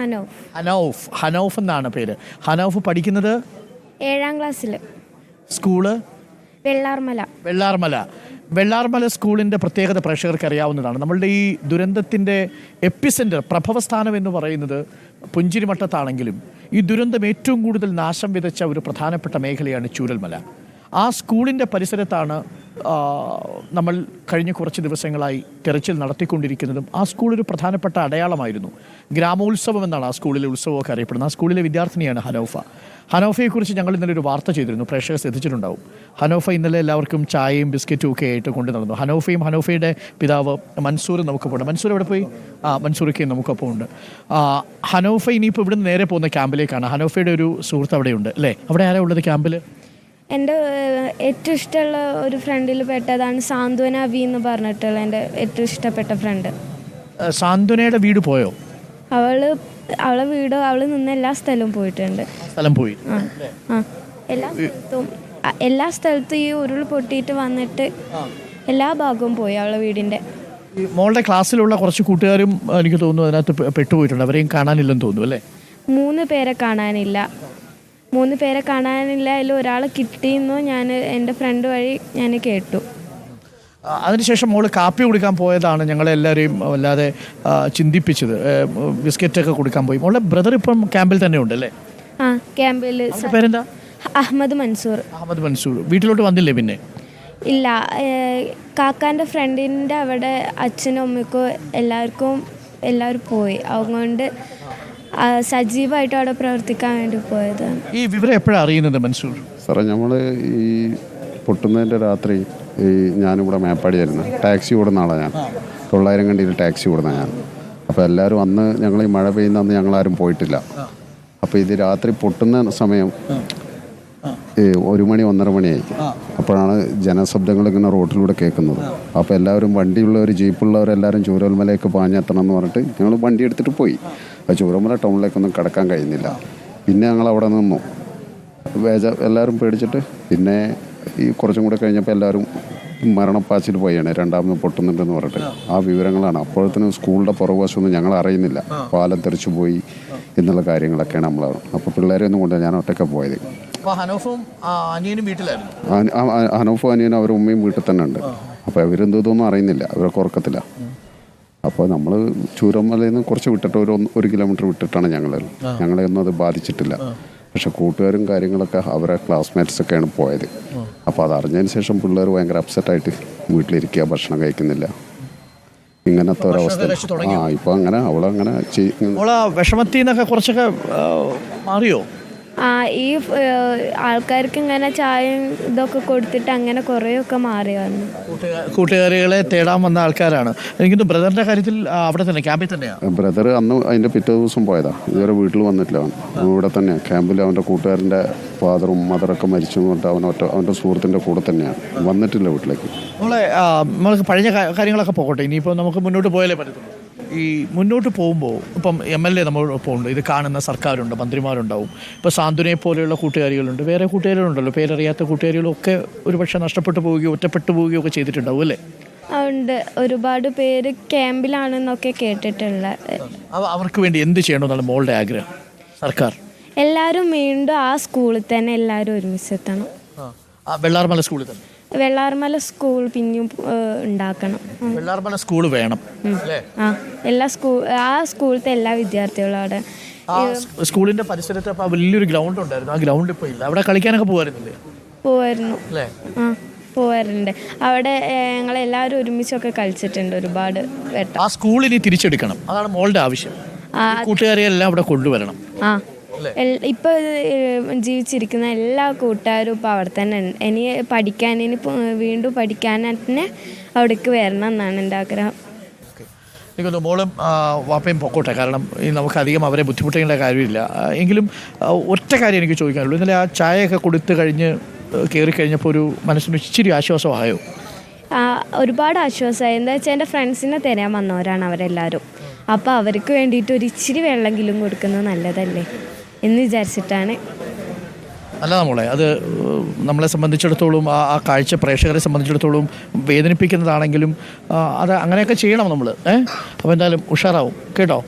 ഹനോഫ്. ഹനൌഫ്. എന്നാണ് പേര്. ഹനൌഫ് പഠിക്കുന്നത്? ഏഴാം ക്ലാസ്സിൽ സ്കൂൾ? വെള്ളാർമല. വെള്ളാർമല. വെള്ളാർമല സ്കൂളിന്റെ പ്രത്യേകത പ്രേക്ഷകർക്ക് അറിയാവുന്നതാണ്. നമ്മളുടെ ഈ ദുരന്തത്തിന്റെ എപ്പിസെന്റർ പ്രഭവസ്ഥാനം എന്ന് പറയുന്നത് പുഞ്ചിരിമട്ടത്താണെങ്കിലും ഈ ദുരന്തം ഏറ്റവും കൂടുതൽ നാശം വിതച്ച ഒരു പ്രധാനപ്പെട്ട മേഖലയാണ് ചൂരൽമല. ആ സ്കൂളിന്റെ പരിസരത്താണ് നമ്മൾ കഴിഞ്ഞ കുറച്ച് ദിവസങ്ങളായി തെരച്ചിൽ നടത്തിക്കൊണ്ടിരിക്കുന്നതും ആ സ്കൂൾ ഒരു പ്രധാനപ്പെട്ട അടയാളമായിരുന്നു. ഗ്രാമോത്സവം എന്നാണ് ആ സ്കൂളിലെ ഉത്സവമൊക്കെ അറിയപ്പെടുന്നത്. ആ സ്കൂളിലെ വിദ്യാർത്ഥിനിയാണ് ഹനോഫ. ഹനോഫയെക്കുറിച്ച് ഞങ്ങൾ ഇന്നലെ ഒരു വാർത്ത ചെയ്തിരുന്നു. പ്രേക്ഷകർ ശ്രദ്ധിച്ചിട്ടുണ്ടാവും. ഹനോഫ ഇന്നലെ എല്ലാവർക്കും ചായയും ബിസ്ക്കറ്റും ഒക്കെ ആയിട്ട് കൊണ്ടു നടന്നു. ഹനോഫയും ഹനോഫയുടെ പിതാവ് മൻസൂർ നമുക്കൊപ്പം മൻസൂർ എവിടെ പോയി? ആ മൻസൂറൊക്കെ നമുക്കൊപ്പം ഉണ്ട് ഹനോഫ ഇനിയിപ്പോൾ ഇവിടുന്ന് നേരെ പോകുന്ന ക്യാമ്പിലേക്കാണ്. ഹനോഫയുടെ ഒരു സുഹൃത്ത് അവിടെയുണ്ട്. അല്ലേ? അവിടെ ആരാ ഉള്ളത് ക്യാമ്പിൽ എന്റെ ഏറ്റവും ഇഷ്ടമുള്ള ഒരു ഫ്രണ്ടിൽ പെട്ടതാണ് സാന്ത്വന വി എന്ന് പറഞ്ഞിട്ടുള്ള എന്റെ ഏറ്റവും ഇഷ്ടപ്പെട്ട ഫ്രണ്ട്. സാന്ത്വനയുടെ വീട് പോയോ? അവൾ അവളെ വീട് അവൾ നിന്ന് എല്ലാ സ്ഥലവും പോയിട്ടുണ്ട്. സ്ഥലം പോയി. ആ എല്ലാ സ്ഥലത്തും എല്ലാ സ്ഥലത്തും ഈ ഉരുൾ പൊട്ടിയിട്ട് വന്നിട്ട് എല്ലാ ഭാഗവും പോയി അവളെ വീടിന്റെ. ഈ മോളുടെ ക്ലാസ്സിലുള്ള കുറച്ച് കൂട്ടുകാരും എനിക്ക് തോന്നുന്നു അതിനകത്ത് പെ- പെട്ടുപോയിട്ടുണ്ട്. അവരെയും കാണാനില്ലെന്ന് തോന്നുന്നു അല്ലേ? മൂന്ന് പേരെ കാണാനില്ല. മൂന്ന് പേരെ കാണാനില്ല. അതിൽ ഒരാളെ കിട്ടിയെന്നു ഞാൻ എന്റെ ഫ്രണ്ട് വഴി ഞാൻ കേട്ടു. അതിനുശേഷം മോൾ കാപ്പി കുടിക്കാൻ പോയതാണ് ഞങ്ങളെല്ലാവരെയും വല്ലാതെ ചിന്തിപ്പിച്ചത്. ബിസ്ക്കറ്റൊക്കെ കൊടുക്കാൻ പോയി. മോളുടെ ബ്രദർ ഇപ്പം ക്യാമ്പിൽ തന്നെ ഉണ്ട് അല്ലേ? ആ ക്യാമ്പിൽ പേരെന്താ? അഹമ്മദ് മൻസൂർ. അഹമ്മദ് മൻസൂർ. വീട്ടിലോട്ട് വന്നില്ലേ പിന്നെ? ഇല്ല കാക്കാന്റെ ഫ്രണ്ടിന്റെ അവിടെ അച്ഛനും അമ്മയ്ക്കും എല്ലാവർക്കും എല്ലാവരും പോയി. അതുകൊണ്ട് സജീവമായിട്ട് അവിടെ പ്രവർത്തിക്കാൻ വേണ്ടി പോയത് ഈ വിവരം എപ്പോഴാണ് അറിയുന്നത് മൻസൂർ? സാറേ നമ്മൾ ഈ പൊട്ടുന്നതിന്റെ രാത്രി ഈ ഞാനിവിടെ മേപ്പാടിയായിരുന്നു. ടാക്സി ഓടുന്ന ആളാണ് ഞാൻ. തൊള്ളായിരം കണ്ടിയിൽ ടാക്സി ഓടുന്ന ഞാൻ. അപ്പോൾ എല്ലാവരും അന്ന് ഞങ്ങൾ ഈ മഴ പെയ്യുന്ന അന്ന് ഞങ്ങളാരും പോയിട്ടില്ല. അപ്പോൾ ഇത് രാത്രി പൊട്ടുന്ന സമയം ഈ ഒരു മണി ഒന്നര മണിയായി. അപ്പോഴാണ് ജനശബ്ദങ്ങൾ ഇങ്ങനെ റോഡിലൂടെ കേൾക്കുന്നത്. അപ്പോൾ എല്ലാവരും വണ്ടിയുള്ളവർ ജീപ്പുള്ളവരെല്ലാവരും ചൂരൽമലയൊക്കെ പാഞ്ഞെത്തണം എന്ന് പറഞ്ഞിട്ട് ഞങ്ങൾ വണ്ടി എടുത്തിട്ട് പോയി. ആ ചൂരൽമല ടൗണിലേക്കൊന്നും കിടക്കാൻ കഴിയുന്നില്ല. പിന്നെ ഞങ്ങൾ അവിടെ നിന്നു. വേജ എല്ലാവരും പേടിച്ചിട്ട് പിന്നെ ഈ കുറച്ചും കൂടെ കഴിഞ്ഞപ്പോൾ എല്ലാവരും മരണപ്പാച്ചിൽ പോയാണ്. രണ്ടാമത് പൊട്ടുന്നുണ്ടെന്ന് പറഞ്ഞിട്ട്. ആ വിവരങ്ങളാണ്. അപ്പോഴത്തേനും സ്കൂളിന്റെ പുറകുവശമൊന്നും ഞങ്ങൾ അറിയുന്നില്ല. പാലം തെറിച്ചു പോയി. എന്നുള്ള കാര്യങ്ങളൊക്കെയാണ് നമ്മൾ അപ്പോൾ പിള്ളേരെ ഒന്നും കൊണ്ട് ഞാൻ ഒറ്റയ്ക്ക് പോയത്. ഹനോഫും അനിയനും വീട്ടിലായിരുന്നു? അനിയനും അവരുടെ ഉമ്മയും വീട്ടിൽ തന്നെ ഉണ്ട്. അപ്പോൾ ഇവരെന്തോ ഇതൊന്നും അറിയുന്നില്ല അവരൊക്കെ ഉറക്കത്തില്ല അപ്പോൾ നമ്മൾ ചൂരമലയിൽ നിന്ന് കുറച്ച് വിട്ടിട്ട് ഒരു ഒരു കിലോമീറ്റർ വിട്ടിട്ടാണ് ഞങ്ങൾ ഞങ്ങളെ ഒന്നും അത് ബാധിച്ചിട്ടില്ല. പക്ഷെ കൂട്ടുകാരും കാര്യങ്ങളൊക്കെ അവരെ ക്ലാസ്മേറ്റ്സൊക്കെയാണ് പോയത്. അപ്പോൾ അത് അറിഞ്ഞതിന് ശേഷം പിള്ളേർ ഭയങ്കര അപ്സെറ്റായിട്ട് വീട്ടിലിരിക്കുക ഭക്ഷണം കഴിക്കുന്നില്ല. ഇങ്ങനത്തെ ഒരവസ്ഥ. ആ ഇപ്പം അങ്ങനെ അവളങ്ങനെ വിഷമത്തിൽ നിന്നൊക്കെ കുറച്ചൊക്കെ മാറിയോ? ഈ ആൾക്കാർക്ക് ഇങ്ങനെ ചായയും ഇതൊക്കെ കൊടുത്തിട്ട് അങ്ങനെ കുറേയൊക്കെ മാറി വന്നു. കൂട്ടുകാ- കൂട്ടുകാരികളെ തേടാൻ വന്ന ആൾക്കാരാണ്. എനിക്ക് ബ്രദറിന്റെ കാര്യത്തിൽ അവിടെ തന്നെ ക്യാമ്പിൽ തന്നെയാണ് ബ്രദർ അന്ന് അതിന്റെ പിറ്റേ ദിവസം പോയതാ. ഇതുവരെ വീട്ടിൽ വന്നിട്ടില്ല ഇവിടെ തന്നെ ക്യാമ്പിൽ അവന്റെ കൂട്ടുകാരന്റെ ഫാദറും മദറൊക്കെ മരിച്ചു കൊണ്ട് അവൻ ഒറ്റ അവന്റെ സുഹൃത്തിന്റെ കൂടെ തന്നെയാണ് വന്നിട്ടില്ല വീട്ടിലേക്ക്. നമ്മളെ നമ്മൾക്ക് പഴയ കാര്യങ്ങളൊക്കെ പോകട്ടെ. ഇനിയിപ്പോൾ നമുക്ക് മുന്നോട്ട് പോയാലേ പറ്റത്തുള്ളൂ. ഈ മുന്നോട്ട് പോകുമ്പോൾ ഇപ്പം എം എൽ എ നമ്മളോടൊപ്പം ഉണ്ട്. ഇത് കാണുന്ന സർക്കാരുണ്ട് മന്ത്രിമാരുണ്ടാവും. ഇപ്പോൾ സാന്ത്വനയെ പോലെയുള്ള കൂട്ടുകാരികളുണ്ട്. വേറെ കൂട്ടുകാരികളുണ്ടല്ലോ. പേരറിയാത്ത കൂട്ടുകാരികളൊക്കെ ഒരുപക്ഷെ നഷ്ടപ്പെട്ടു പോവുകയോ ഒറ്റപ്പെട്ടു പോവുകയോ ഒക്കെ ചെയ്തിട്ടുണ്ടാവും അല്ലേ? ഉണ്ട്. ഒരുപാട് പേര് ക്യാമ്പിലാണെന്നൊക്കെ കേട്ടിട്ടുള്ള അവ- അവർക്ക് വേണ്ടി എന്ത് ചെയ്യണമെന്നാണ് മോളുടെ ആഗ്രഹം? സർക്കാർ. എല്ലാവരും വീണ്ടും ആ സ്കൂളിൽ തന്നെ എല്ലാവരും ഒരുമിച്ചെത്തണം. വെള്ളാർമല സ്കൂളിൽ തന്നെ. വെള്ളാർമല സ്കൂൾ പിന്നെയും ഉണ്ടാക്കണം. വെള്ളാർമല സ്കൂൾ വേണം ആ എല്ലാ സ്കൂൾ ആ സ്കൂളിലത്തെ എല്ലാ വിദ്യാർത്ഥികളും അവിടെ. ആ സ്കൂളിന്റെ പരിസരത്ത് അപ്പോൾ വലിയൊരു ഗ്രൗണ്ട് ഉണ്ടായിരുന്നു ആ ഗ്രൗണ്ട് ഇപ്പോൾ ഇല്ല. അവിടെ കളിക്കാനൊക്കെ പോകുമായിരുന്നില്ലേ പോവായിരുന്നു. അല്ലേ? ആ പോവാറുണ്ട്. അവിടെ ഞങ്ങൾ ഞങ്ങളെല്ലാവരും ഒരുമിച്ചൊക്കെ കളിച്ചിട്ടുണ്ട് ഒരുപാട് വട്ടം. ആ സ്കൂൾ ഇനി തിരിച്ചെടുക്കണം. അതാണ് മോളുടെ ആവശ്യം. ആ. കൂട്ടുകാരെ എല്ലാം അവിടെ കൊണ്ടുവരണം. ആ. എൽ- ഇപ്പൊ ജീവിച്ചിരിക്കുന്ന എല്ലാ കൂട്ടുകാരും ഇപ്പൊ അവിടെ തന്നെ ഉണ്ട്. ഇനി പഠിക്കാൻ ഇനി വീണ്ടും പഠിക്കാൻ തന്നെ അവിടേക്ക് വരണം എന്നാണ് എന്റെ ആഗ്രഹം. എനിക്കൊന്ന് മോളും വാപ്പയും പൊക്കോട്ടെ. കാരണം ഈ നമുക്ക് അധികം അവരെ ബുദ്ധിമുട്ടേണ്ട കാര്യമില്ല. എങ്കിലും ഒറ്റ കാര്യം എനിക്ക് ചോദിക്കാനുള്ളൂ. ഇന്നലെ ആ ചായയൊക്കെ കൊടുത്തു കഴിഞ്ഞ് കയറി കഴിഞ്ഞപ്പോൾ ഒരു മനസ്സിന് ഇച്ചിരി ആശ്വാസമായോ? ഒരുപാട് ആശ്വാസമായി. എന്താ വെച്ചാൽ എന്റെ ഫ്രണ്ട്സിനെ തരാൻ വന്നവരാണ് അവരെല്ലാവരും. അപ്പോൾ അവർക്ക് വേണ്ടിയിട്ട് ഒരു ഇച്ചിരി വെള്ളമെങ്കിലും കൊടുക്കുന്നത് നല്ലതല്ലേ? എന്ന് വിചാരിച്ചിട്ടാണ്. അല്ല മോളെ അത് നമ്മളെ സംബന്ധിച്ചിടത്തോളം ആ ആ കാഴ്ച പ്രേക്ഷകരെ സംബന്ധിച്ചിടത്തോളം വേദനിപ്പിക്കുന്നതാണെങ്കിലും അത് അങ്ങനെയൊക്കെ ചെയ്യണം നമ്മൾ ഏഹ് അപ്പോൾ എന്തായാലും ഉഷാറാവും കേട്ടോ?